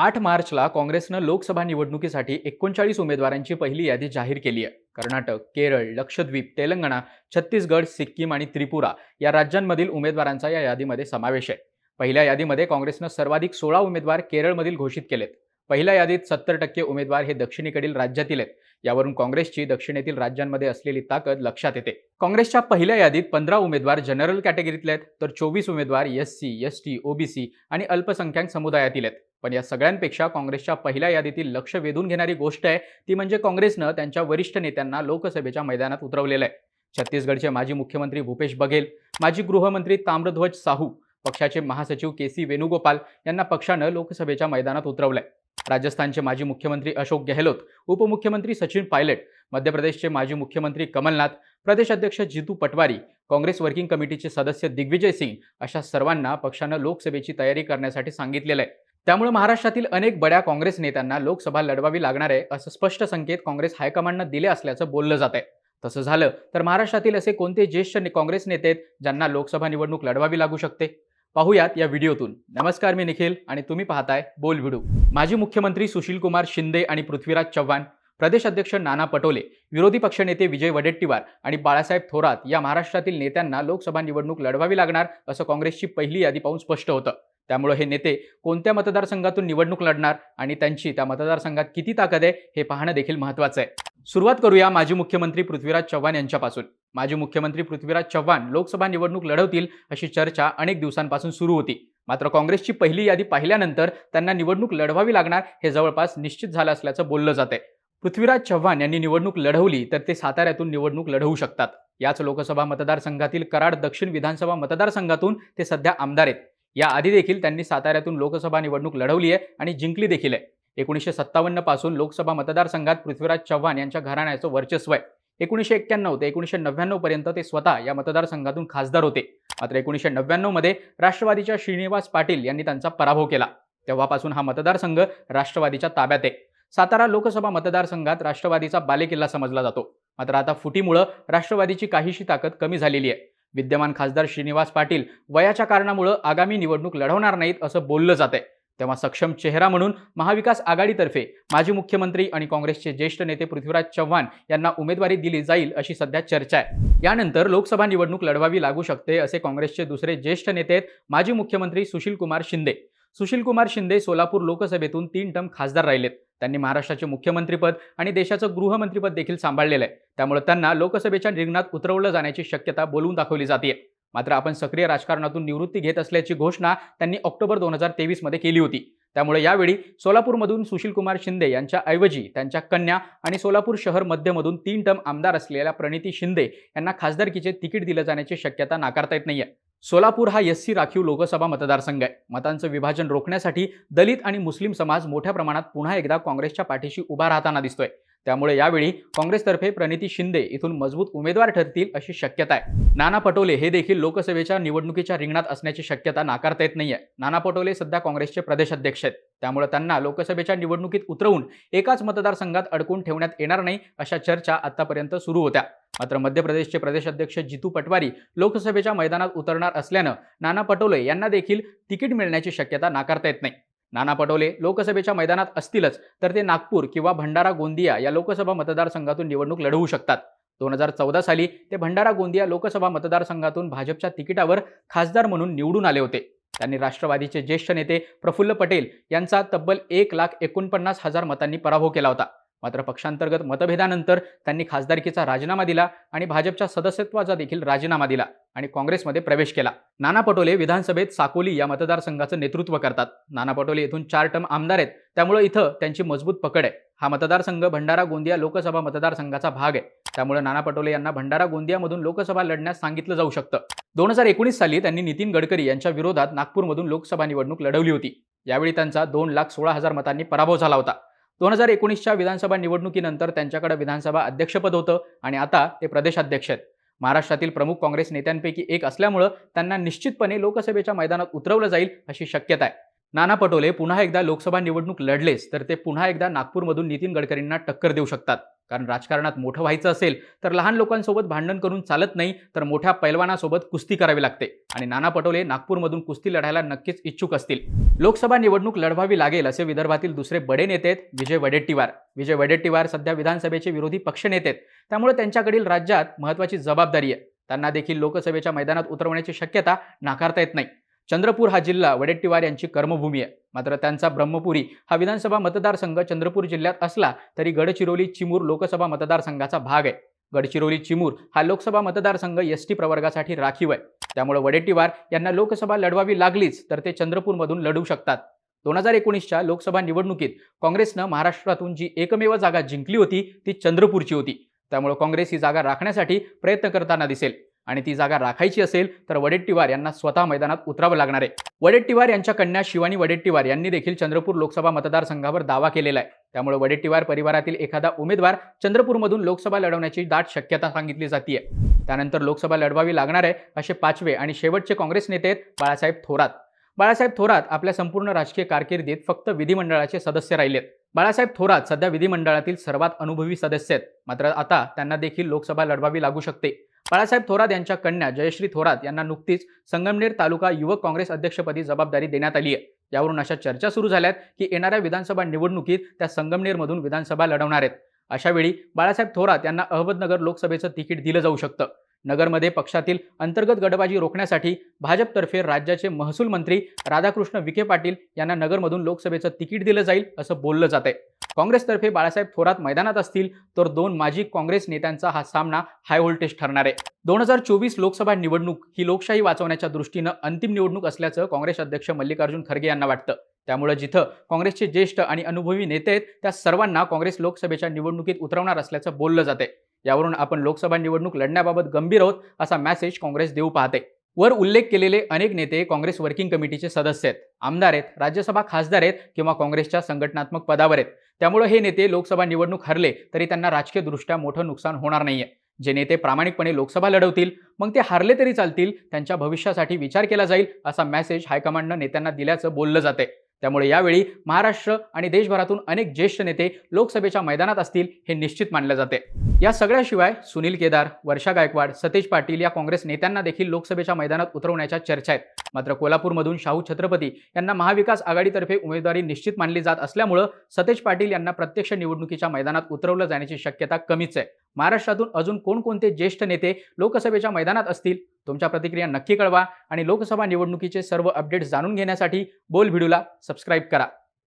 आठ मार्चला काँग्रेसनं लोकसभा निवडणुकीसाठी एकोणचाळीस उमेदवारांची पहिली यादी जाहीर केली आहे. कर्नाटक केरळ लक्षद्वीप तेलंगणा छत्तीसगड सिक्कीम आणि त्रिपुरा या राज्यांमधील उमेदवारांचा या यादीमध्ये समावेश आहे. पहिल्या यादीमध्ये काँग्रेसनं सर्वाधिक सोळा उमेदवार केरळमधील घोषित केलेत. पहिल्या यादीत सत्तर टक्के उमेदवार हे दक्षिणेकडील राज्यातील आहेत. यावरून काँग्रेसची दक्षिणेतील राज्यांमध्ये असलेली ताकद लक्षात येते. काँग्रेसच्या पहिल्या यादीत पंधरा उमेदवार जनरल कॅटेगरीतले आहेत. तर चोवीस उमेदवार S C S T OBC आणि अल्पसंख्याक समुदायातील आहेत. पण या सगळ्यांपेक्षा काँग्रेसच्या पहिल्या यादीतील लक्ष वेधून घेणारी गोष्ट आहे ती म्हणजे काँग्रेसनं त्यांच्या वरिष्ठ नेत्यांना लोकसभेच्या मैदानात उतरवलेलं आहे. छत्तीसगडचे माजी मुख्यमंत्री भूपेश बघेल माजी गृहमंत्री ताम्रध्वज साहू पक्षाचे महासचिव के सी वेणुगोपाल यांना पक्षानं लोकसभेच्या मैदानात उतरवलंय. राजस्थानचे माजी मुख्यमंत्री अशोक गेहलोत उपमुख्यमंत्री सचिन पायलट मध्य प्रदेशचे माजी मुख्यमंत्री कमलनाथ प्रदेश अध्यक्ष जितू पटवारी काँग्रेस वर्किंग कमिटीचे सदस्य दिग्विजय सिंग अशा सर्वांना पक्षानं लोकसभेची तयारी करण्यासाठी सांगितलेलं आहे. त्यामुळे महाराष्ट्रातील अनेक बड्या काँग्रेस नेत्यांना लोकसभा लढवावी लागणार आहे असं स्पष्ट संकेत काँग्रेस हायकमांडनं दिले असल्याचं बोललं जात आहे. तसं झालं तर महाराष्ट्रातील असे कोणते ज्येष्ठ काँग्रेस नेते आहेत ज्यांना लोकसभा निवडणूक लढवावी लागू शकते? पाहूयात या व्हिडिओतून. नमस्कार मी निखिल आणि तुम्ही पाहताय बोल व्हिडिओ माजी मुख्यमंत्री सुशीलकुमार शिंदे आणि पृथ्वीराज चव्हाण प्रदेश अध्यक्ष नाना पटोले विरोधी पक्षनेते विजय वडेट्टीवार आणि बाळासाहेब थोरात या महाराष्ट्रातील नेत्यांना लोकसभा निवडणूक लढवावी लागणार असं काँग्रेसची पहिली यादी पाहून स्पष्ट होतं. त्यामुळे हे नेते कोणत्या मतदारसंघातून निवडणूक लढणार आणि त्यांची त्या मतदारसंघात किती ताकद आहे हे पाहणं देखील महत्त्वाचं आहे. सुरुवात करूया माजी मुख्यमंत्री पृथ्वीराज चव्हाण यांच्यापासून. माजी मुख्यमंत्री पृथ्वीराज चव्हाण लोकसभा निवडणूक लढवतील अशी चर्चा अनेक दिवसांपासून सुरू होती. मात्र काँग्रेसची पहिली यादी पाहिल्यानंतर त्यांना निवडणूक लढवावी लागणार हे जवळपास निश्चित झालं असल्याचं बोललं जातंय. पृथ्वीराज चव्हाण यांनी निवडणूक लढवली तर ते साताऱ्यातून निवडणूक लढवू शकतात. याच लोकसभा मतदारसंघातील कराड दक्षिण विधानसभा मतदारसंघातून ते सध्या आमदार आहेत. याआधी देखील त्यांनी साताऱ्यातून लोकसभा निवडणूक लढवली आहे आणि जिंकली देखील आहे. एकोणीसशे सत्तावन्नपासून लोकसभा मतदारसंघात पृथ्वीराज चव्हाण यांच्या घराण्याचं वर्चस्व आहे. एकोणीसशे एक्क्याण्णव ते एकोणीसशे नव्याण्णव पर्यंत ते स्वतः या मतदारसंघातून खासदार होते. मात्र एकोणीसशे नव्याण्णवमध्ये राष्ट्रवादीच्या श्रीनिवास पाटील यांनी त्यांचा पराभव केला. तेव्हापासून हा मतदारसंघ राष्ट्रवादीच्या ताब्यात आहे. सातारा लोकसभा मतदारसंघात राष्ट्रवादीचा बालेकिल्ला समजला जातो. मात्र आता फुटीमुळं राष्ट्रवादीची काहीशी ताकद कमी झालेली आहे. विद्यमान खासदार श्रीनिवास पाटील वयाच्या कारणामुळं आगामी निवडणूक लढवणार नाहीत असं बोललं जात आहे तेव्हा सक्षम चेहरा म्हणून महाविकास आघाडीतर्फे माजी मुख्यमंत्री आणि काँग्रेसचे ज्येष्ठ नेते पृथ्वीराज चव्हाण यांना उमेदवारी दिली जाईल अशी सध्या चर्चा आहे. यानंतर लोकसभा निवडणूक लढवावी लागू शकते असे काँग्रेसचे दुसरे ज्येष्ठ नेते आहेत माजी मुख्यमंत्री सुशील कुमार शिंदे. सुशील कुमार शिंदे सोलापूर लोकसभेतून तीन टर्म खासदार राहिलेत. त्यांनी महाराष्ट्राचे मुख्यमंत्रीपद आणि देशाचं गृहमंत्रीपद देखील सांभाळलेलं आहे. त्यामुळे त्यांना लोकसभेच्या रिंगणात उतरवलं जाण्याची शक्यता बोलवून दाखवली जाते मात्र आपण सक्रिय राजकारणातून निवृत्ती घेत असल्याची घोषणा त्यांनी ऑक्टोबर दोन हजार तेवीसमध्ये केली होती. त्यामुळे यावेळी सोलापूरमधून सुशीलकुमार शिंदे यांच्या ऐवजी त्यांच्या कन्या आणि सोलापूर शहर मध्यमधून तीन टर्म आमदार असलेल्या प्रणिती शिंदे यांना खासदारकीचे तिकीट दिलं जाण्याची शक्यता नाकारता येत नाहीये. सोलापूर हा एस सी राखीव लोकसभा मतदारसंघ आहे. मतांचं विभाजन रोखण्यासाठी दलित आणि मुस्लिम समाज मोठ्या प्रमाणात पुन्हा एकदा काँग्रेसच्या पाठीशी उभा राहताना दिसतोय. त्यामुळे यावेळी काँग्रेसतर्फे प्रणिती शिंदे इथून मजबूत उमेदवार ठरतील अशी शक्यता आहे. नाना पटोले हे देखील लोकसभेच्या निवडणुकीच्या रिंगणात असण्याची शक्यता नाकारता येत नाहीये. नाना पटोले सध्या काँग्रेसचे प्रदेशाध्यक्ष आहेत. त्यामुळे त्यांना लोकसभेच्या निवडणुकीत उतरवून एकाच मतदारसंघात अडकून ठेवण्यात येणार नाही अशा चर्चा आतापर्यंत सुरू होत्या. मात्र मध्य प्रदेशचे प्रदेशाध्यक्ष जितू पटवारी लोकसभेच्या मैदानात उतरणार असल्यानं नाना पटोले यांना देखील तिकीट मिळण्याची शक्यता नाकारता येत नाही. नाना पटोले लोकसभेच्या मैदानात असतीलच तर ते नागपूर किंवा भंडारा गोंदिया या लोकसभा मतदारसंघातून निवडणूक लढवू शकतात. दोन हजार चौदा साली ते भंडारा गोंदिया लोकसभा मतदारसंघातून भाजपच्या तिकिटावर खासदार म्हणून निवडून आले होते. त्यांनी राष्ट्रवादीचे ज्येष्ठ नेते प्रफुल्ल पटेल यांचा तब्बल एक लाख एकोणपन्नास हजार मतांनी पराभव केला होता. मात्र पक्षांतर्गत मतभेदानंतर त्यांनी खासदारकीचा राजीनामा दिला आणि भाजपच्या सदस्यत्वाचा देखील राजीनामा दिला आणि काँग्रेसमध्ये प्रवेश केला. नाना पटोले विधानसभेत साकोली या मतदारसंघाचं नेतृत्व करतात. नाना पटोले इथून चार टर्म आमदार आहेत. त्यामुळे इथं त्यांची मजबूत पकड आहे. हा मतदारसंघ भंडारा गोंदिया लोकसभा मतदारसंघाचा भाग आहे. त्यामुळे नाना पटोले यांना भंडारा गोंदियामधून लोकसभा लढण्यास सांगितलं जाऊ शकतं. दोन हजार एकोणीस साली त्यांनी नितीन गडकरी यांच्या विरोधात नागपूरमधून लोकसभा निवडणूक लढवली होती. यावेळी त्यांचा दोन लाख सोळा हजार मतांनी पराभव झाला होता. दोन हजार एकोणीसच्या विधानसभा निवडणुकीनंतर त्यांच्याकडे विधानसभा अध्यक्षपद होतं आणि आता ते प्रदेशाध्यक्ष आहेत. महाराष्ट्रातील प्रमुख काँग्रेस नेत्यांपैकी एक असल्यामुळं त्यांना निश्चितपणे लोकसभेच्या मैदानात उतरवलं जाईल अशी शक्यता आहे. नाना पटोले पुन्हा एकदा लोकसभा निवडणूक लढलेच तर ते पुन्हा एकदा नागपूरमधून नितीन गडकरींना टक्कर देऊ शकतात. कारण राजकारणात मोठं व्हायचं असेल तर लहान लोकांसोबत भांडण करून चालत नाही तर मोठ्या पैलवानासोबत कुस्ती करावी लागते. आणि नाना पटोले नागपूरमधून कुस्ती लढायला नक्कीच इच्छुक असतील. लोकसभा निवडणूक लढवावी लागेल असे विदर्भातील दुसरे बडे नेते आहेत विजय वडेट्टीवार. विजय वडेट्टीवार सध्या विधानसभेचे विरोधी पक्षनेते आहेत. त्यामुळे त्यांच्याकडील राज्यात महत्त्वाची जबाबदारी आहे. त्यांना देखील लोकसभेच्या मैदानात उतरवण्याची शक्यता नाकारता येत नाही. चंद्रपूर हा जिल्हा वडेट्टीवार यांची कर्मभूमी आहे. मात्र त्यांचा ब्रह्मपुरी हा विधानसभा मतदारसंघ चंद्रपूर जिल्ह्यात असला तरी गडचिरोली चिमूर लोकसभा मतदारसंघाचा भाग आहे. गडचिरोली चिमूर हा लोकसभा मतदारसंघ एस टी प्रवर्गासाठी राखीव आहे. त्यामुळे वडेट्टीवार यांना लोकसभा लढवावी लागलीच तर ते चंद्रपूरमधून लढू शकतात. दोन हजार एकोणीसच्या लोकसभा निवडणुकीत काँग्रेसनं महाराष्ट्रातून जी एकमेव जागा जिंकली होती ती चंद्रपूरची होती. त्यामुळे काँग्रेस ही जागा राखण्यासाठी प्रयत्न करताना दिसेल. आणि ती जागा राखायची असेल तर वडेट्टीवार यांना स्वतः मैदानात उतरावं लागणार आहे. वडेट्टीवार यांच्या कन्या शिवानी वडेट्टीवार यांनी देखील चंद्रपूर लोकसभा मतदारसंघावर दावा केलेला आहे. त्यामुळे वडेट्टीवार परिवारातील एखादा उमेदवार चंद्रपूरमधून लोकसभा लढवण्याची दाट शक्यता सांगितली जाते त्यानंतर लोकसभा लढवावी लागणार आहे असे पाचवे आणि शेवटचे काँग्रेस नेते आहेत बाळासाहेब थोरात. बाळासाहेब थोरात आपल्या संपूर्ण राजकीय कारकिर्दीत फक्त विधिमंडळाचे सदस्य राहिलेत. बाळासाहेब थोरात सध्या विधिमंडळातील सर्वात अनुभवी सदस्य आहेत. मात्र आता त्यांना देखील लोकसभा लढवावी लागू शकते. बाळासाहेब थोरात यांच्या कन्या जयश्री थोरात यांना नुकतीच संगमनेर तालुका युवक काँग्रेस अध्यक्षपदी जबाबदारी देण्यात आली आहे. यावरून अशा चर्चा सुरू झाल्यात की येणाऱ्या विधानसभा निवडणुकीत त्या संगमनेरमधून विधानसभा लढवणार आहेत. अशावेळी बाळासाहेब थोरात यांना अहमदनगर लोकसभेचं तिकीट दिलं जाऊ शकतं. नगरमध्ये पक्षातील अंतर्गत गटबाजी रोखण्यासाठी भाजपतर्फे राज्याचे महसूल मंत्री राधाकृष्ण विखे पाटील यांना नगरमधून लोकसभेचं तिकीट दिलं जाईल असं बोललं जात आहे काँग्रेसतर्फे बाळासाहेब थोरात मैदानात असतील तर दोन माजी काँग्रेस नेत्यांचा हा सामना हाय व्होल्टेज ठरणार आहे. दोन हजार चोवीस लोकसभा निवडणूक ही लोकशाही वाचवण्याच्या दृष्टीनं अंतिम निवडणूक असल्याचं काँग्रेस अध्यक्ष मल्लिकार्जुन खरगे यांना वाटतं. त्यामुळे जिथं काँग्रेसचे ज्येष्ठ आणि अनुभवी नेते आहेत त्या सर्वांना काँग्रेस लोकसभेच्या निवडणुकीत उतरवणार असल्याचं बोललं जाते यावरून आपण लोकसभा निवडणूक लढण्याबाबत गंभीर आहोत असा मेसेज काँग्रेस देऊ पाहते. वर उल्लेख केलेले अनेक नेते काँग्रेस वर्किंग कमिटीचे सदस्य आहेत. आमदार आहेत राज्यसभा खासदार आहेत किंवा काँग्रेसच्या संघटनात्मक पदावर आहेत. त्यामुळे हे नेते लोकसभा निवडणूक हरले तरी त्यांना राजकीयदृष्ट्या मोठं नुकसान होणार नाहीये. जे नेते प्रामाणिकपणे लोकसभा लढवतील मग ते हारले तरी चालतील त्यांच्या भविष्यासाठी विचार केला जाईल असा मेसेज हायकमांडनं नेत्यांना दिल्याचं बोललं जाते त्यामुळे यावेळी महाराष्ट्र आणि देशभरातून अनेक ज्येष्ठ नेते लोकसभेच्या मैदानात असतील हे निश्चित मानले जाते. या सगळ्याशिवाय सुनील केदार वर्षा गायकवाड सतेज पाटील या काँग्रेस नेत्यांना देखील लोकसभेच्या मैदानात उतरवण्याच्या चर्चा आहेत. मात्र कोल्हापूरमधून शाहू छत्रपती यांना महाविकास आघाडीतर्फे उमेदवारी निश्चित मानली जात असल्यामुळं सतेज पाटील यांना प्रत्यक्ष निवडणुकीच्या मैदानात उतरवलं जाण्याची शक्यता कमीच आहे. महाराष्ट्रातून अजून कोणकोणते ज्येष्ठ नेते लोकसभेच्या मैदानात असतील? तुमच्या प्रतिक्रिया नक्की कळवा आणि लोकसभा निवडणुकीचे सर्व अपडेट्स जाणून घेण्यासाठी बोल व्हिडिओला सबस्क्राईब करा.